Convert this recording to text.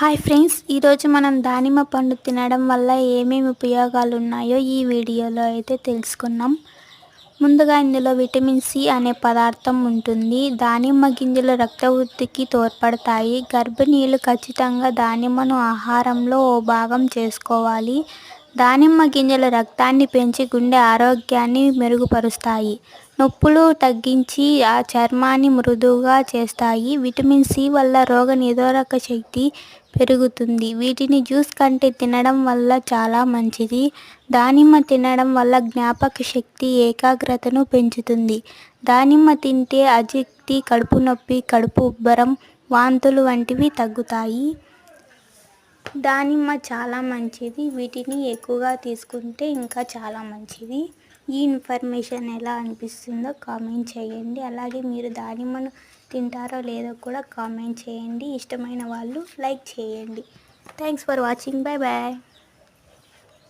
Hi friends ఈరోజు మనం దానిమ్మ పండు తినడం వల్ల ఏమేమి ఉపయోగాలు ఉన్నాయో ఈ వీడియోలో అయితే తెలుసుకున్నాం. ముందుగా ఇందులో విటమిన్ సి అనే పదార్థం ఉంటుంది. దానిమ్మ గింజలు రక్త వృద్ధికి తోడ్పడతాయి. గర్భిణీలు ఖచ్చితంగా దానిమ్మను ఆహారంలో ఓ భాగం చేసుకోవాలి. దానిమ్మ గింజలు రక్తాన్ని పెంచి గుండె ఆరోగ్యాన్ని మెరుగుపరుస్తాయి. నొప్పులు తగ్గించి ఆ చర్మాన్ని మృదువుగా చేస్తాయి. విటమిన్ సి వల్ల రోగ నిరోధక శక్తి పెరుగుతుంది. వీటిని జ్యూస్ కంటే తినడం వల్ల చాలా మంచిది. దానిమ్మ తినడం వల్ల జ్ఞాపక శక్తి ఏకాగ్రతను పెంచుతుంది. దానిమ్మ తింటే అజీర్తి కడుపు నొప్పి కడుపు ఉబ్బరం వాంతులు వంటివి తగ్గుతాయి. దానిమ్మ చాలా మంచిది. వీటిని ఎక్కువగా తీసుకుంటే ఇంకా చాలా మంచిది. ఈ ఇన్ఫర్మేషన్ ఎలా అనిపిస్తుందో కామెంట్ చేయండి. అలాగే మీరు దానిమ్మను తింటారో లేదో కూడా కామెంట్ చేయండి. ఇష్టమైన వాళ్ళు లైక్ చేయండి. Thanks for watching. Bye bye